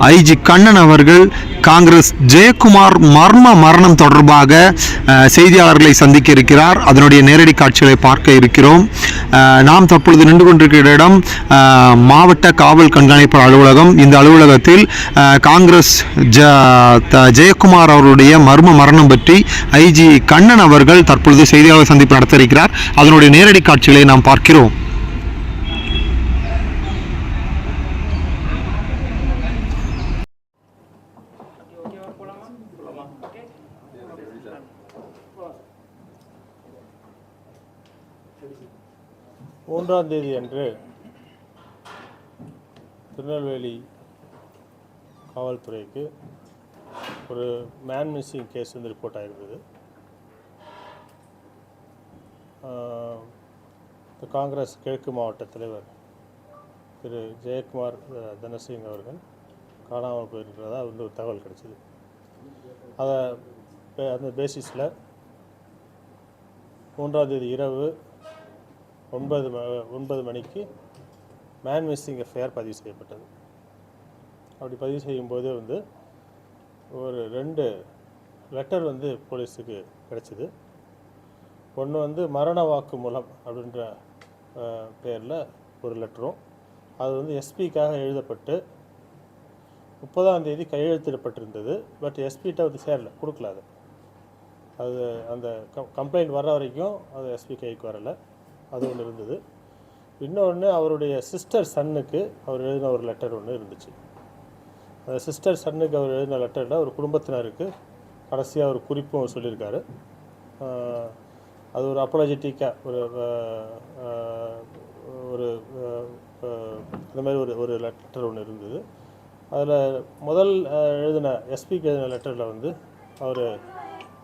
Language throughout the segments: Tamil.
ஐஜி கண்ணன் அவர்கள் காங்கிரஸ் ஜெயக்குமார் மர்ம மரணம் தொடர்பாக செய்தியாளர்களை சந்திக்க இருக்கிறார். அதனுடைய நேரடி காட்சிகளை பார்க்க இருக்கிறோம். நாம் தற்பொழுது நின்று கொண்டிருக்கிற இடம் மாவட்ட காவல் கண்காணிப்பு அலுவலகம். இந்த அலுவலகத்தில் காங்கிரஸ் ஜ த- ஜெயக்குமார் அவருடைய மர்ம மரணம் பற்றி ஐஜி கண்ணன் அவர்கள் தற்பொழுது செய்தியாளர் சந்திப்பு நடத்த இருக்கிறார் அதனுடைய நேரடி காட்சிகளை நாம் பார்க்கிறோம். மூன்றாம் தேதி அன்று திருநெல்வேலி காவல்துறைக்கு ஒரு மேன் மிஸ்ஸிங் கேஸ் வந்து ரிப்போர்ட் ஆகிருந்தது காங்கிரஸ் கிழக்கு மாவட்ட தலைவர் திரு ஜெயக்குமார் தனசிங் அவர்கள் காணாமல் போயிருக்கிறதா வந்து ஒரு தகவல் கிடைச்சிது. அதை பே- அந்த பேசிஸில் மூன்றாம் தேதி இரவு ஒன்பது ம ஒன்பது மணிக்கு மேன் மிஸ்ஸிங் எஃப்ஐஆர் பதிவு செய்யப்பட்டது. அப்படி பதிவு செய்யும்போது வந்து ஒரு ரெண்டு லெட்டர் வந்து போலீஸுக்கு கிடைச்சிது. ஒன்று வந்து மரண வாக்கு மூலம் அப்படின்ற பேரில் ஒரு லெட்டரும் அது வந்து எஸ்பிக்காக எழுதப்பட்டு முப்பதாம் தேதி கையெழுத்திடப்பட்டிருந்தது. பட் எஸ்பிகிட்ட வந்து சேரல கொடுக்கல அது. அது அந்த கம் கம்ப்ளைண்ட் வர்ற வரைக்கும் அது எஸ்பி கைக்கு வரலை. அது ஒன்று இருந்தது. இன்னொன்று அவருடைய சிஸ்டர் சன்னுக்கு அவர் எழுதின ஒரு லெட்டர் ஒன்று இருந்துச்சு. அந்த சிஸ்டர் சன்னுக்கு அவர் எழுதின லெட்டரில் ஒரு குடும்பத்தினருக்கு கடைசியாக ஒரு குறிப்பும் அவர் சொல்லியிருக்காரு. அது ஒரு அப்பாலஜெட்டிக்காக ஒரு ஒரு அந்த மாதிரி ஒரு ஒரு லெட்டர் ஒன்று இருந்தது. அதில் முதல் எழுதின எஸ்பிக்கு எழுதின லெட்டரில் வந்து அவர்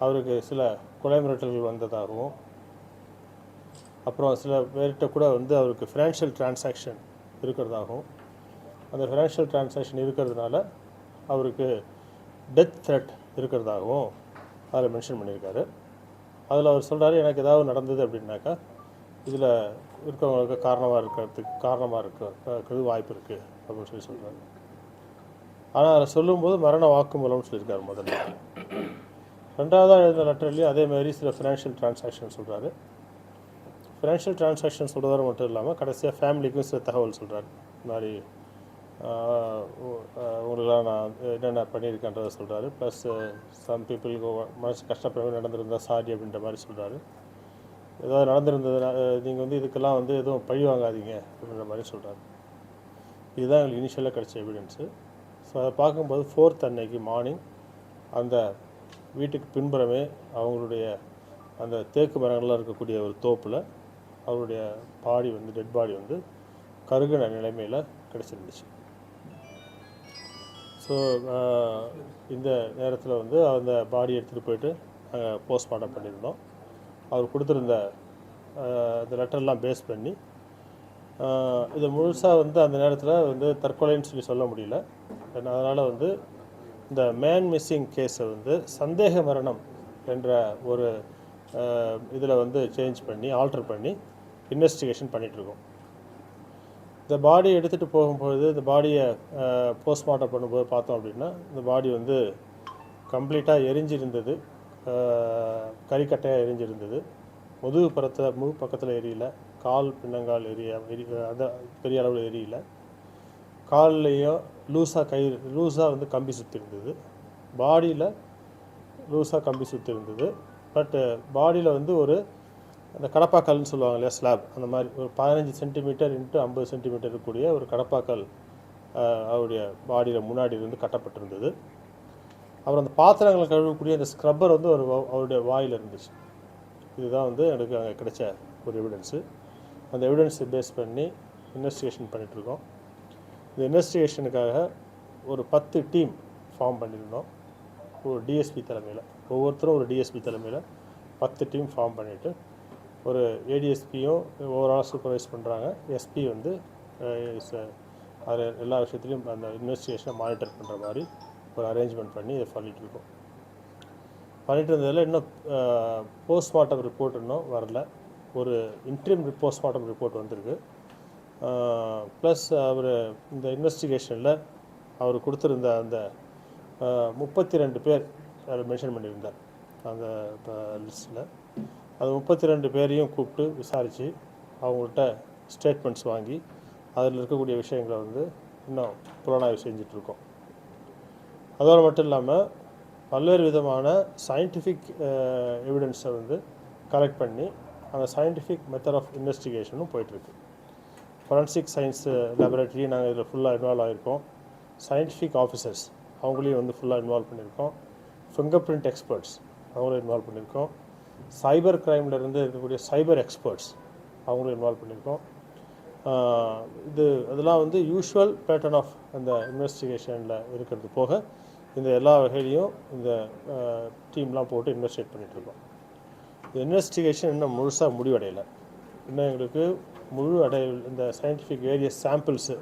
அவருக்கு சில கொலை மிரட்டல்கள் வந்ததாகவும் அப்புறம் சில பேர்கிட்ட கூட வந்து அவருக்கு ஃபினான்ஷியல் டிரான்சாக்ஷன் இருக்கிறதாகவும் அந்த ஃபினான்ஷியல் டிரான்சாக்ஷன் இருக்கிறதுனால அவருக்கு டெத் த்ரெட் இருக்கிறதாகவும் அதில் மென்ஷன் பண்ணியிருக்காரு. அதில் அவர் சொல்கிறாரு எனக்கு ஏதாவது நடந்தது அப்படின்னாக்கா இதில் இருக்கவங்களுக்கு காரணமாக இருக்கிறதுக்கு காரணமாக இருக்கிறது வாய்ப்பு இருக்குது அப்படின்னு சொல்லி சொல்கிறாரு ஆனால் அதை சொல்லும்போது மரண வாக்குமூலம்னு சொல்லியிருக்காரு முதல்ல. ரெண்டாவதாக எழுந்த லெட்டர்லேயும் அதே மாதிரி சில ஃபினான்ஷியல் டிரான்சாக்ஷன் சொல்கிறாரு ஃபினான்ஷியல் டிரான்சாக்ஷன் சொல்கிறதோட மட்டும் இல்லாமல் கடைசியாக ஃபேமிலிக்கும் சில தகவல் சொல்கிறாரு இந்த மாதிரி உங்களுக்கெல்லாம் நான் என்னென்ன பண்ணியிருக்கேன்றதை சொல்கிறாரு ப்ளஸ் சம் பீப்புளுக்கு மனசு கஷ்டப்பட நடந்திருந்தால் சாரி அப்படின்ற மாதிரி சொல்கிறாரு ஏதாவது நடந்திருந்ததுனா நீங்கள் வந்து இதுக்கெல்லாம் வந்து எதுவும் பழி வாங்காதீங்க அப்படின்ற மாதிரி சொல்கிறாரு இதுதான் எங்களுக்கு இனிஷியலாக கிடச்ச எவிடன்ஸு ஸோ அதை பார்க்கும்போது ஃபோர்த் அன்னைக்கு மார்னிங் அந்த வீட்டுக்கு பின்புறமே அவங்களுடைய அந்த தேக்கு மரங்கள்லாம் இருக்கக்கூடிய ஒரு தோப்பில் அவருடைய பாடி வந்து டெட் பாடி வந்து கருகின நிலைமையில் கிடச்சிருந்துச்சு. ஸோ இந்த நேரத்தில் வந்து அந்த பாடி எடுத்துகிட்டு போயிட்டு நாங்கள் போஸ்ட்மார்ட்டம் பண்ணியிருந்தோம். அவர் கொடுத்துருந்த அந்த லெட்டர்லாம் பேஸ் பண்ணி இதை இது முழுசாக வந்து அந்த நேரத்தில் வந்து தற்கொலைன்னு சொல்லி சொல்ல முடியல. அதனால் வந்து இந்த மேன் மிஸ்ஸிங் கேஸை வந்து சந்தேக மரணம் என்ற ஒரு இதில் வந்து சேஞ்ச் பண்ணி ஆல்டர் பண்ணி இன்வெஸ்டிகேஷன் பண்ணிகிட்ருக்கோம் இந்த பாடி எடுத்துகிட்டு போகும்பொழுது இந்த பாடியை போஸ்ட்மார்ட்டம் பண்ணும்போது பார்த்தோம் அப்படின்னா இந்த பாடி வந்து கம்ப்ளீட்டாக எரிஞ்சிருந்தது. கறிக்கட்டையாக எரிஞ்சிருந்தது. முதுகு புறத்தில் முழு பக்கத்தில் எரியல. கால் பின்னங்கால் எரிய எரி அந்த பெரிய அளவில் எரியல. கால்லையும் லூஸாக கயிறு லூஸாக வந்து கம்பி சுற்றிருந்தது பாடியில் லூஸாக கம்பி சுற்றி இருந்தது பட்டு பாடியில் வந்து ஒரு அந்த கடப்பாக்கல்னு சொல்லுவாங்க இல்லையா ஸ்லாப் அந்த மாதிரி ஒரு பதினஞ்சு சென்டிமீட்டர் இன்ட்டு ஐம்பது சென்டிமீட்டர் இருக்கக்கூடிய ஒரு கடப்பாக்கல் அவருடைய பாடியில் முன்னாடி இருந்து கட்டப்பட்டிருந்தது. அப்புறம் அந்த பாத்திரங்களை கழுவக்கூடிய அந்த ஸ்க்ரப்பர் வந்து ஒரு அவருடைய வாயில் இருந்துச்சு. இதுதான் வந்து எனக்கு அங்கே கிடைச்ச ஒரு எவிடன்ஸு அந்த எவிடன்ஸை பேஸ் பண்ணி இன்வெஸ்டிகேஷன் பண்ணிகிட்ருக்கோம் இந்த இன்வெஸ்டிகேஷனுக்காக ஒரு பத்து டீம் ஃபார்ம் பண்ணியிருந்தோம். ஒரு டிஎஸ்பி தலைமையில். ஒவ்வொருத்தரும் ஒரு டிஎஸ்பி தலைமையில் பத்து டீம் ஃபார்ம் பண்ணிவிட்டு ஒரு ஏடிஎஸ்பியும் ஓவரால் சூப்பர்வைஸ் பண்ணுறாங்க எஸ்பி வந்து அது எல்லா விஷயத்துலையும் அந்த இன்வெஸ்டிகேஷனை மானிட்டர் பண்ணுற மாதிரி ஒரு அரேஞ்ச்மெண்ட் பண்ணி இதை பண்ணிகிட்டு இருக்கோம். பண்ணிட்டு இருந்ததில் இன்னும் போஸ்ட்மார்ட்டம் ரிப்போர்ட் இன்னும் வரல. ஒரு இன்ட்ரீம் போஸ்ட்மார்ட்டம் ரிப்போர்ட் வந்திருக்கு. ப்ளஸ் அவர் இந்த இன்வெஸ்டிகேஷனில் அவர் கொடுத்துருந்த அந்த முப்பத்தி ரெண்டு பேர் அவர் மென்ஷன் பண்ணியிருந்தார். அந்த லிஸ்ட்டில் அது முப்பத்தி ரெண்டு பேரையும் கூப்பிட்டு விசாரித்து அவங்கள்ட்ட ஸ்டேட்மெண்ட்ஸ் வாங்கி அதில் இருக்கக்கூடிய விஷயங்களை வந்து இன்னும் புலனாய்வு செஞ்சிட்ருக்கோம். அதோடு மட்டும் இல்லாமல் பல்வேறு விதமான சயின்டிஃபிக் எவிடன்ஸை வந்து கலெக்ட் பண்ணி அந்த சயின்டிஃபிக் மெத்தட் ஆஃப் இன்வெஸ்டிகேஷனும் போயிட்டுருக்கு ஃபொரன்சிக் சயின்ஸ் லேபரேட்டரி நாங்கள் இதில் ஃபுல்லாக இன்வால்வ் ஆகிருக்கோம் சயின்டிஃபிக் ஆஃபீஸர்ஸ் அவங்களையும் வந்து ஃபுல்லாக இன்வால்வ் பண்ணியிருக்கோம். ஃபிங்கர் பிரிண்ட் எக்ஸ்பர்ட்ஸ் அவங்களும் இன்வால்வ் பண்ணியிருக்கோம். சைபர் க்ரைமில் இருந்து இருக்கக்கூடிய சைபர் எக்ஸ்பர்ட்ஸ் அவங்களும் இன்வால்வ் பண்ணியிருக்கோம். இது அதெல்லாம் வந்து யூஷுவல் பேட்டர்ன் ஆஃப் அந்த இன்வெஸ்டிகேஷனில் இருக்கிறது போக இந்த எல்லா வகையிலையும் இந்த டீம்லாம் போட்டு இன்வெஸ்டிகேட் பண்ணிகிட்ருக்கோம். இந்த இன்வெஸ்டிகேஷன் இன்னும் முழுசாக முடிவடையலை. இன்னும் எங்களுக்கு முழு அடை இந்த scientific various samples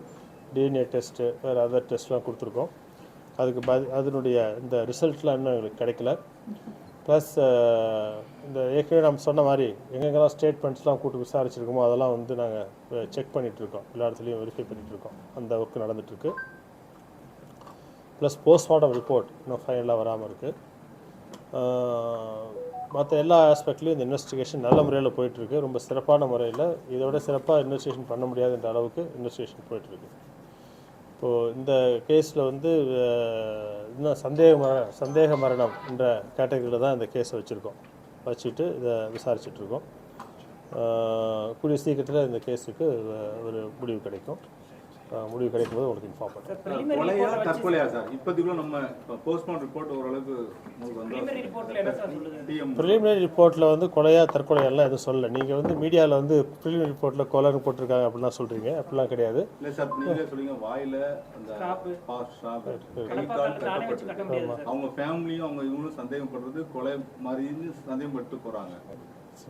DNA test வேறு அதர் டெஸ்ட்லாம் கொடுத்துருக்கோம். அதுக்கு பதி அதனுடைய இந்த ரிசல்ட்லாம் இன்னும் எங்களுக்கு கிடைக்கல. ப்ளஸ் uh, இந்த ஏற்கனவே நம்ம சொன்ன மாதிரி எங்கெங்கெல்லாம் ஸ்டேட்மெண்ட்ஸ்லாம் கூட்டு விசாரிச்சிருக்கோமோ அதெல்லாம் வந்து நாங்கள் செக் uh, பண்ணிகிட்ருக்கோம் எல்லா இடத்துலையும் வெரிஃபை பண்ணிகிட்ருக்கோம் அந்த ஒர்க் நடந்துகிட்ருக்கு ப்ளஸ் போஸ்ட்மார்ட்டம் ரிப்போர்ட் இன்னும் ஃபைனலாக வராமல் இருக்குது மற்ற எல்லா ஆஸ்பெக்ட்லேயும் இந்த இன்வெஸ்டிகேஷன் நல்ல முறையில் போயிட்டுருக்கு. ரொம்ப சிறப்பான முறையில். இதோட சிறப்பாக இன்வெஸ்டிகேஷன் பண்ண முடியாதுன்ற அளவுக்கு இன்வெஸ்டிகேஷன் போயிட்டுருக்கு. இப்போது இந்த கேஸில் வந்து இன்னும் சந்தேக மர சந்தேக மரணம் என்ற கேட்டகரியில் தான் இந்த கேஸை வச்சுருக்கோம். வச்சுட்டு இதை விசாரிச்சுட்ருக்கோம் கூடிய சீக்கிரத்தில் இந்த கேஸுக்கு ஒரு முடிவு கிடைக்கும். முடிவு கிடைக்கும் போது உங்களுக்கு இன்ஃபார்ம் பண்ணுறேன் கொலையா தற்கொலையா சார்? இப்போதைக்குள்ள நம்ம போஸ்ட்மார்ட்டம் ரிப்போர்ட் ஓரளவுக்கு உங்களுக்கு வந்து ரிப்போர்ட்ல என்ன சார் சொல்லுது? டிஎம் ப்ரிலிமினரி ரிப்போர்ட்டில் வந்து கொலையா தற்கொலையெல்லாம் எதுவும் சொல்லலை. நீங்கள் வந்து மீடியாவில் வந்து ப்ரிலிமினரி ரிப்போர்ட்டில் கொலைன்னு போட்டிருக்காங்க அப்படிலாம் சொல்கிறீங்க அப்படிலாம் கிடையாது. இல்ல சார் நீங்களே சொல்லுங்க வாயில அந்த அவங்க ஃபேமிலியும் அவங்க இவங்களும் சந்தேகப்படுறது கொலை மாதிரின்னு சந்தேகப்பட்டு போறாங்க.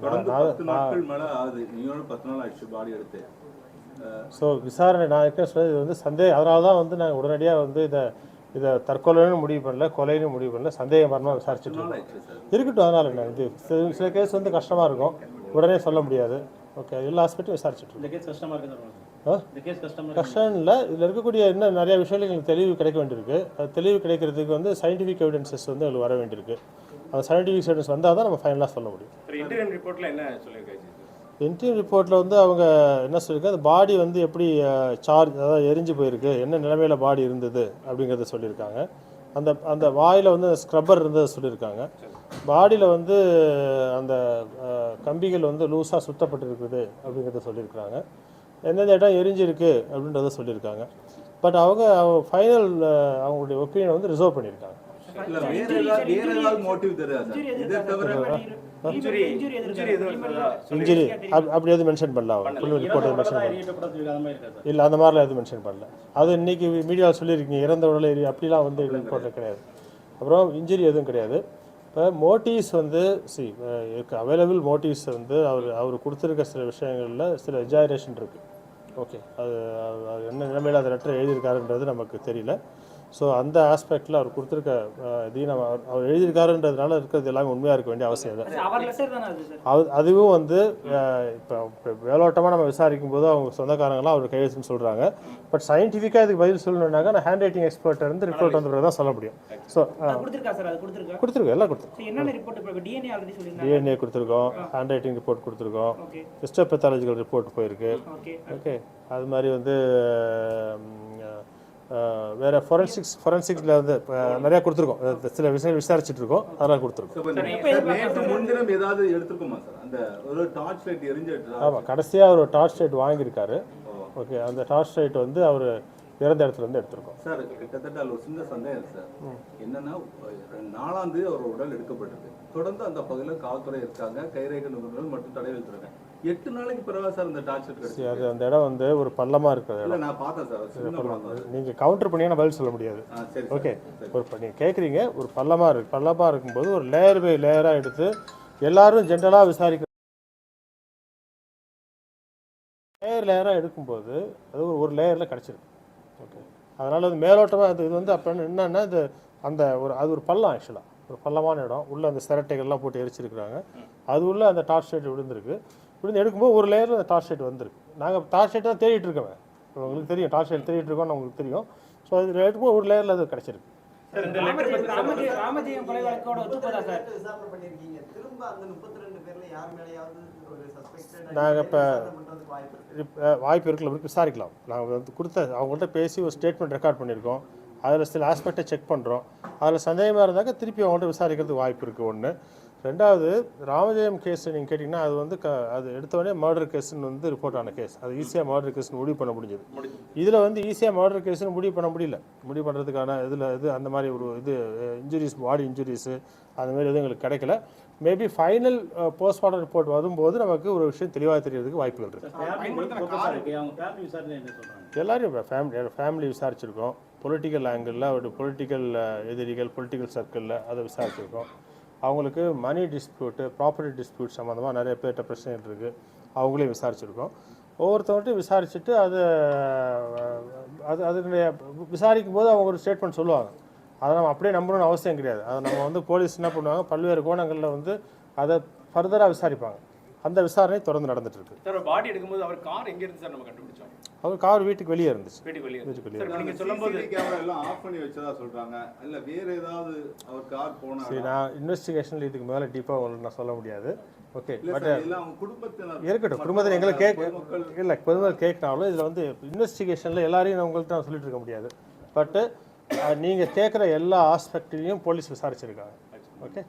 தொடர்ந்து பத்து நாட்கள் மேல ஆகுது. நீங்களோட பத்து நாள் ஆயிடுச்சு பாடி எடுத்து. ஸோ விசாரணை நான் ஏற்கனவே சொன்னது இது வந்து சந்தேக அதனால தான் வந்து நாங்கள் உடனடியாக வந்து இதை இதை தற்கொலைன்னு முடிவு பண்ணல கொலைன்னு முடிவு பண்ணல சந்தேக மரணமாக விசாரிச்சுட்டு இருக்கோம். இருக்கட்டும் அதனால என்ன? இது சில- சில கேஸ் வந்து கஷ்டமாக இருக்கும். உடனே சொல்ல முடியாது. ஓகே எல்லா ஆஸ்பெக்ட்டும் விசாரிச்சுட்டு இருக்கோம். இந்த கேஸ் கஷ்டமா இருக்கு சார் ஆ? இந்த கேஸ் கஷ்டமா கஷ்டம் இல்லை. இதில் இருக்கக்கூடிய இன்னும் நிறைய விஷயங்கள் எங்களுக்கு தெளிவு கிடைக்க வேண்டியிருக்கு. அது தெளிவு கிடைக்கிறதுக்கு வந்து சயின்டிஃபிக் எவிடன்சஸ் வந்து எங்களுக்கு வர வேண்டியிருக்கு. அந்த சயின்டிஃபிக் எவிடன்ஸ் வந்தால் தான் நம்ம ஃபைனலாக சொல்ல முடியும். இன்டர்வியூ ரிப்போர்ட்டில் வந்து அவங்க என்ன சொல்லியிருக்காங்க? அந்த பாடி வந்து எப்படி சார்ஜ் அதாவது எரிஞ்சு போயிருக்கு என்ன நிலைமையில் பாடி இருந்தது அப்படிங்கிறத சொல்லியிருக்காங்க. அந்த அந்த வாயில் வந்து ஸ்க்ரப்பர் இருந்ததை சொல்லியிருக்காங்க. பாடியில் வந்து அந்த கம்பிகள் வந்து லூஸாக சுத்தப்பட்டிருக்குது அப்படிங்கிறத சொல்லியிருக்காங்க. எந்தெந்த இடம் எரிஞ்சிருக்கு அப்படின்றத சொல்லியிருக்காங்க. பட் அவங்க ஃபைனல் அவங்களுடைய ஒப்பீனியன் வந்து ரிசர்வ் பண்ணியிருக்காங்க. இல்ல வேற ஏதாவது வேற ஏதாவது மோட்டிவ் தெரியாது சார்? இதை தவிர இன்ஜுரி இன்ஜுரி injury எதுவும் இருக்குதா? இன்ஜுரி அப்படி எதுவும் மென்ஷன் பண்ணல. அவங்க ஃபுல் ரிப்போர்ட் மென்ஷன் பண்ணல. இல்லை அந்த மாதிரிலாம் எதுவும் மென்ஷன் பண்ணல. அது இன்னைக்கு மீடியாவில் சொல்லியிருக்கீங்க இறந்த எரி அப்படிலாம் வந்து ரிப்போர்ட்டில் கிடையாது. அப்புறம் இன்ஜுரி எதுவும் கிடையாது. இப்போ மோட்டிவ்ஸ் வந்து சி இருக்கு. அவைலபிள் மோட்டிவ்ஸ் வந்து அவர் அவர் கொடுத்துருக்க சில விஷயங்களில் சில எஜாயிரேஷன் இருக்குது ஓகே அது அது- அது என்ன நிலைமையில் அந்த லெட்டர் எழுதியிருக்காருன்றது நமக்கு தெரியல. ஸோ அந்த ஆஸ்பெக்டில் அவர் கொடுத்துருக்க இதையும் நம்ம அவர்- எழுதியிருக்காருன்றதுனால இருக்கிறது எல்லாமே உண்மையாக இருக்க வேண்டிய அவசியம் இல்லை. அது அதுவும் வந்து இப்போ மேலோட்டமாக நம்ம விசாரிக்கும் போது அவங்க சொந்தக்காரங்களாம் அவர் கையெழுத்துன்னு சொல்கிறாங்க பட் சயின்டிஃபிக்காக இதுக்கு பதில் சொல்லணுன்னாக்கா நான் ஹேண்ட் ரைட்டிங் எக்ஸ்பர்ட் இருந்து ரிப்போர்ட் வந்துருக்க தான் சொல்ல முடியும். ஸோ கொடுத்துருக்கோம் எல்லாம் கொடுத்துருக்கோம். டிஎன்ஏ கொடுத்துருக்கோம் ஹேண்ட் ரைட்டிங் ரிப்போர்ட் கொடுத்துருக்கோம். ஹிஸ்டோபெத்தாலஜிக்கல் ரிப்போர்ட் போயிருக்கு. ஓகே அது மாதிரி வந்து வேற ஃபொரன்சிக்ஸ் ஃபொரன்சிக்ஸில் வந்து நிறையா கொடுத்துருக்கோம். சில விஷயங்கள் விசாரிச்சுட்டு இருக்கோம் அதெல்லாம் கொடுத்துருக்கோம். ஒரு ஆமாம் கடைசியாக அவர் டார்ச் லைட் வாங்கியிருக்காரு. ஓகே அந்த டார்ச் லைட் வந்து அவர் இறந்த இடத்துல இருந்து எடுத்திருக்கோம். சார் கிட்டத்தட்ட அதுல ஒரு சின்ன சந்தேகம் சார். என்னன்னா ரெண்டு நாலாம் தேதி அவர் உடல் எடுக்கப்பட்டிருக்கு. தொடர்ந்து அந்த பகுதியில் காவல்துறை இருக்காங்க. கைரேகை நிபுணர்கள் மற்றும் தடை வைத்திருக்காங்க எட்டு நாளைக்கு பிறகு சார் இந்த டார்ச் லைட் சரி, கிடைச்சது அது அந்த இடம் வந்து ஒரு பள்ளமாக இருக்கிற இல்ல இடம். நான் பார்த்தேன் சார். நீங்கள் கவுண்டர் பண்ணீங்கன்னா பதில் சொல்ல முடியாது. ஓகே ஒரு நீங்கள் கேட்குறீங்க ஒரு பள்ளமாக இருக்கு. பள்ளமாக இருக்கும்போது ஒரு லேயர் பை லேயராக எடுத்து எல்லாரும் ஜென்ரலாக விசாரிக்க லேயர் லேயராக எடுக்கும்போது அது ஒரு ஒரு லேயரில் கிடச்சிருக்கு. ஓகே அதனால் அது மேலோட்டமாக அது இது வந்து அப்போ என்னன்னா இது அந்த ஒரு அது ஒரு பள்ளம் ஆக்சுவலாக ஒரு பள்ளமான இடம். உள்ளே அந்த சிரட்டைகள்லாம் போட்டு எரிச்சிருக்கிறாங்க. அது உள்ள அந்த டார்ச் லைட் விழுந்திருக்கு. விழுந்து எடுக்கும்போது ஒரு லேயரில் அந்த டார்ச் லைட் வந்திருக்கு. நாங்கள் டார்ச் லைட் தான் தேடிட்டு இருக்கோம். உங்களுக்கு தெரியும் டார்ச் லைட் தேடிட்டு இருக்கோம்னு உங்களுக்கு தெரியும். ஸோ இது ரெண்டு ஒரு லேயரில் அது கிடச்சிருக்கு. சார் இந்த லெட்டர் ராமஜெயம் ராமஜெயம் ராமஜெயம் கொலை வழக்கோட ஒத்துப்போதா சார்? விசாரணை பண்ணிருக்கீங்க. திரும்ப அந்த முப்பத்தி ரெண்டு பேர்ல யார் மேலேயாவது ஒரு சஸ்பெக்டட் நாங்க இப்ப- பண்றதுக்கு வாய்ப்பு இருக்கு. இப்ப வாய்ப்பு இருக்குல்ல விசாரிக்கலாம். நாங்கள் வந்து கொடுத்த அவங்கள்ட்ட பேசி ஒரு ஸ்டேட்மெண்ட் ரெக்கார்ட் பண்ணியிருக்கோம். அதில் சில ஆஸ்பெக்டை செக் பண்ணுறோம் அதில் சந்தேகமாக இருந்தாக்க திருப்பி அவங்கள்ட்ட விசாரிக்கிறதுக்கு வாய்ப்பு இருக்குது ஒன்று ரெண்டாவது ராமஜெயம் கேஸ் நீங்கள் கேட்டிங்கன்னா அது வந்து க அது எடுத்தோடனே மர்டர் கேஸ்னு வந்து ரிப்போர்ட் ஆன கேஸ் அது ஈஸியாக மர்டர் கேஸ்னு முடிவு பண்ண முடிஞ்சது. இதில் வந்து ஈஸியாக மர்டர் கேஸ்னு முடிவு பண்ண முடியல. முடிவு பண்ணுறதுக்கான இதில் இது அந்த மாதிரி ஒரு இது இன்ஜுரிஸ் பாடி இன்ஜுரிஸு அந்த மாதிரி எதுவும் எங்களுக்கு கிடைக்கல. மேபி ஃபைனல் போஸ்ட்மார்ட்டம் ரிப்போர்ட் வரும்போது நமக்கு ஒரு விஷயம் தெளிவாக தெரியறதுக்கு வாய்ப்புகள் இருக்குது எல்லாரையும் ஃபேமிலி ஃபேமிலி விசாரிச்சிருக்கோம். பொலிட்டிக்கல் ஆங்கிளில் ஒரு பொலிட்டிக்கல் எதிரிகள் பொலிட்டிக்கல் சர்க்கிளில் அதை விசாரிச்சிருக்கோம். அவங்களுக்கு மணி டிஸ்பியூட்டு ப்ராப்பர்ட்டி டிஸ்பியூட் சம்மந்தமாக நிறைய பேர்கிட்ட பிரச்சனைகள் இருக்குது அவங்களையும் விசாரிச்சிருக்கோம். ஒவ்வொருத்தவர்கிட்டையும் விசாரிச்சுட்டு அது அது அதனுடைய விசாரிக்கும் போது அவங்க ஒரு ஸ்டேட்மெண்ட் சொல்லுவாங்க. அதை நம்ம அப்படியே நம்பணும்னு அவசியம் கிடையாது. அதை நம்ம வந்து போலீஸ் என்ன பண்ணுவாங்க? பல்வேறு கோணங்களில் வந்து அதை ஃபர்தராக விசாரிப்பாங்க. அந்த விசாரணை தொடர்ந்து நடந்துட்டு இருக்கு சார் பாடி எடுக்கும்போது அவர் கார் எங்க இருந்து சார் நம்ம கண்டுபிடிச்சோம்? அவர் கார் வீட்டுக்கு வெளியே இருந்துச்சு. வீட்டுக்கு வெளியே வீட்டுக்கு வெளியே சார் நீங்க சொல்லும்போது கேமரா எல்லாம் ஆஃப் பண்ணி வச்சதா சொல்றாங்க. இல்ல வேற ஏதாவது அவர் கார் போனா சரி நான் இன்வெஸ்டிகேஷனில் இதுக்கு மேலே டீப்பாக உங்களுக்கு நான் சொல்ல முடியாது. ஓகே பட் இருக்கட்டும் குடும்பத்தில் எங்களை கேட்க இல்லை பொதுமக்கள் கேட்கனாலும் இதில் வந்து இன்வெஸ்டிகேஷனில் எல்லாரையும் நான் உங்கள்கிட்ட நான் சொல்லிட்டு இருக்க முடியாது. பட்டு நீங்கள் கேட்குற எல்லா ஆஸ்பெக்ட்லையும் போலீஸ் விசாரிச்சிருக்காங்க. ஓகே.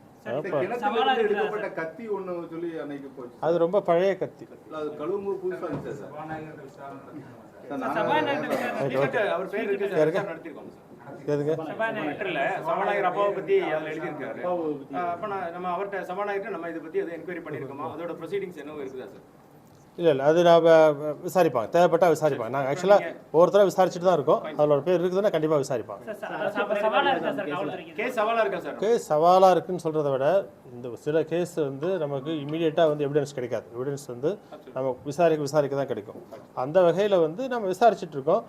எடுக்கப்பட்ட கத்தி ஒண்ணு சொல்லி அன்னைக்கு போச்சு. அது ரொம்ப பழைய கத்தி. அது கழுவும்போது புதுசா இருந்துச்சு சார். சார்? நான் சபாநாயகர் விசாரணை இல்ல, அவர் பேர் இருக்கு சார். விசாரணை நடத்திருக்கோம் எதுங்க? லெட்டர்ல சபாநாயகர். அப்பாவை பத்தி அதுல எழுதியிருக்காரு. அப்ப நம்ம அவர்ட்ட சபாநாயகர் நம்ம இதை பத்தி எதுவும் என்கொயரி பண்ணிருக்கோமா அதோட ப்ரொசீடிங்ஸ் என்ன இருக்குதா சார்? இல்லை இல்லை அது நான் விசாரிப்பாங்க. தேவைப்பட்டால் விசாரிப்பாங்க. நாங்கள் ஆக்சுவலாக ஒவ்வொருத்தராக விசாரிச்சுட்டு தான் இருக்கோம். அதில் ஒரு பேர் இருக்குதுன்னா கண்டிப்பாக விசாரிப்பாங்க. சார் ச- சவாலா இருக்கா சார்? காவல்துறைக்கு கேஸ் சவாலா இருக்கா சார்? கேஸ் சவாலாக இருக்குன்னு சொல்கிறத விட இந்த சில கேஸ் வந்து நமக்கு இமீடியட்டாக வந்து எவிடன்ஸ் கிடைக்காது. எவிடன்ஸ் வந்து நம்ம விசாரிக்க விசாரிக்க தான் கிடைக்கும். அந்த வகையில் வந்து நம்ம விசாரிச்சுட்டு இருக்கோம்.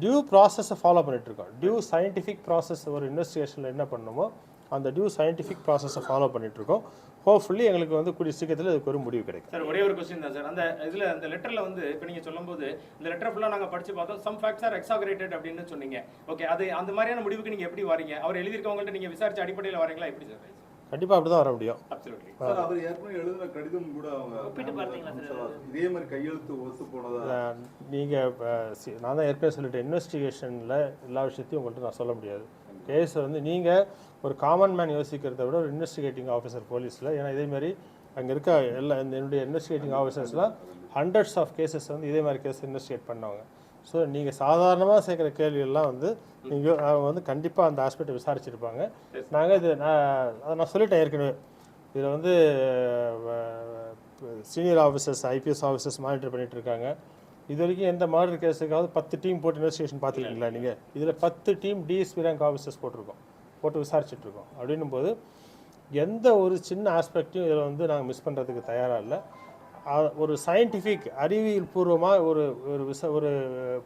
டியூ ப்ராசஸை ஃபாலோ பண்ணிட்டு இருக்கோம். டியூ சயின்டிஃபிக் ப்ராசஸ் ஒரு இன்வெஸ்டிகேஷனில் என்ன பண்ணணுமோ அந்த டியூ சயின்டிஃபிக் ப்ராசஸை ஃபாலோ பண்ணிட்டு இருக்கோம். ஹோப்ஃபுல்லி எங்களுக்கு வந்து கூடிய சீக்கிரத்தில் இதுக்கு ஒரு முடிவு கிடைக்கும். சார் ஒரே ஒரு கொஸ்டின் தான் சார். அந்த இதுல அந்த லெட்டர்ல வந்து இப்போ நீங்க சொல்லும்போது இந்த லெட்டர் ஃபுல்லா நாங்க படிச்சு பார்த்தோம். சம் ஃபேக்ட்ஸ் ஆர் எக்ஸாகரேட்டட் அப்படின்னு சொன்னீங்க. ஓகே அது அந்த மாதிரியான முடிவுக்கு நீங்க எப்படி வரீங்க? அவர் எழுதியிருக்கவங்கள்ட்ட நீங்க விசாரிச்ச அடிப்படையில் வரீங்களா? எப்படி சார்? கண்டிப்பாக அப்படி தான் வர முடியும். அப்சல்யூட்லி சார் அவர் ஏற்கனவே எழுதின கடிதம் கூட அவங்க ஒப்பிட்டு பார்த்தீங்களா சார்? இதே மாதிரி கையெழுத்து ஒத்து போனதா? நீங்கள் நான் தான் ஏற்கனவே சொல்லிட்டேன். இன்வெஸ்டிகேஷனில் எல்லா விஷயத்தையும் உங்கள்கிட்ட நான் சொல்ல முடியாது. கேஸ் வந்து நீங்கள் ஒரு காமன் மேன் யோசிக்கிறத விட ஒரு இன்வெஸ்டிகேட்டிங் ஆஃபீஸர் போலீஸில். ஏன்னா இதே மாதிரி அங்கே இருக்க எல்லா இந்த என்னுடைய இன்வெஸ்டிகேட்டிங் ஆஃபீஸர்ஸ்லாம் ஹண்ட்ரட்ஸ் ஆஃப் கேசஸ் வந்து இதே மாதிரி கேஸ் இன்வெஸ்டிகேட் பண்ணுவாங்க. ஸோ நீங்கள் சாதாரணமாக சேர்க்குற கேள்வியெல்லாம் வந்து நீங்கள் அவங்க வந்து கண்டிப்பாக அந்த ஆஸ்பெக்டை விசாரிச்சிருப்பாங்க. நாங்கள் இது நான் அதை நான் சொல்லிட்டேன் ஏற்கனவே. இதில் வந்து senior officers IPS officers monitor பண்ணிட்டு இருக்காங்க. இது வரைக்கும் எந்த மாடல் கேஸுக்காவது பத்து டீம் போட்டு இன்வெஸ்டிகேஷன் பார்த்துருக்கீங்களா நீங்கள் இதில் பத்து டீம் டிஎஸ்பி ரேங்க் ஆஃபீஸர்ஸ் போட்டிருக்கோம். போட்டு விசாரிச்சுட்டு இருக்கோம் அப்படின்னும் போது எந்த ஒரு சின்ன ஆஸ்பெக்ட்டையும் இதில் வந்து நாங்கள் மிஸ் பண்ணுறதுக்கு தயாராக இல்லை. ஒரு சயின்டிஃபிக் அறிவியல் பூர்வமாக ஒரு ஒரு விச ஒரு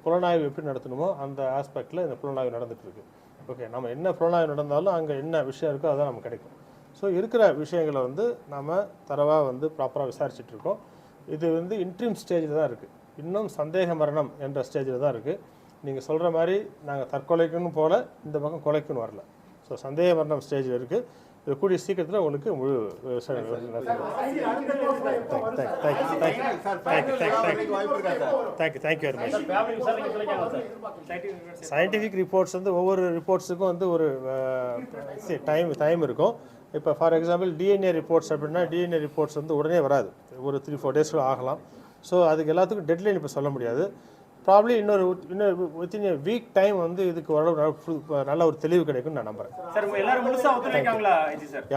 புலனாய்வு எப்படி நடத்தணுமோ அந்த ஆஸ்பெக்டில் இந்த புலனாய்வு நடந்துகிட்ருக்கு ஓகே நம்ம என்ன புலனாய்வு நடந்தாலும் அங்கே என்ன விஷயம் இருக்கோ அதான் நமக்கு கிடைக்கும். ஸோ இருக்கிற விஷயங்களை வந்து நம்ம தரவாக வந்து ப்ராப்பராக விசாரிச்சிட்ருக்கோம். இது வந்து இன்ட்ரீம் ஸ்டேஜில் தான் இருக்குது இன்னும் சந்தேக மரணம் என்ற ஸ்டேஜில் தான் இருக்குது நீங்கள் சொல்கிற மாதிரி நாங்கள் தற்கொலைக்குன்னு போகல இந்த பக்கம் கொலைக்குன்னு வரல. ஸோ சந்தேக மரணம் ஸ்டேஜில் இருக்குது இது கூடிய சீக்கிரத்தில் உங்களுக்கு முழு thank you thank you very much scientific reports வந்து ஒவ்வொரு ரிப்போர்ட்ஸுக்கும் வந்து ஒரு டைம் டைம் இருக்கும் இப்போ ஃபார் எக்ஸாம்பிள் டிஎன்ஏ ரிப்போர்ட்ஸ் அப்படின்னா டிஎன்ஏ ரிப்போர்ட்ஸ் வந்து உடனே வராது ஒரு த்ரீ ஃபோர் டேஸில் ஆகலாம் ஸோ அதுக்கு எல்லாத்துக்கும் டெட்லைன் இப்போ சொல்ல முடியாது ப்ராப்ளி இன்னொரு இன்னொரு வித்தின் வீக் டைம் வந்து இதுக்கு ஓரளவு நல்ல- ஒரு தெளிவு கிடைக்கும்னு நான் நம்புறேன். சார் எல்லாரும் முழுசா ஒத்துழைக்காங்களா சார்?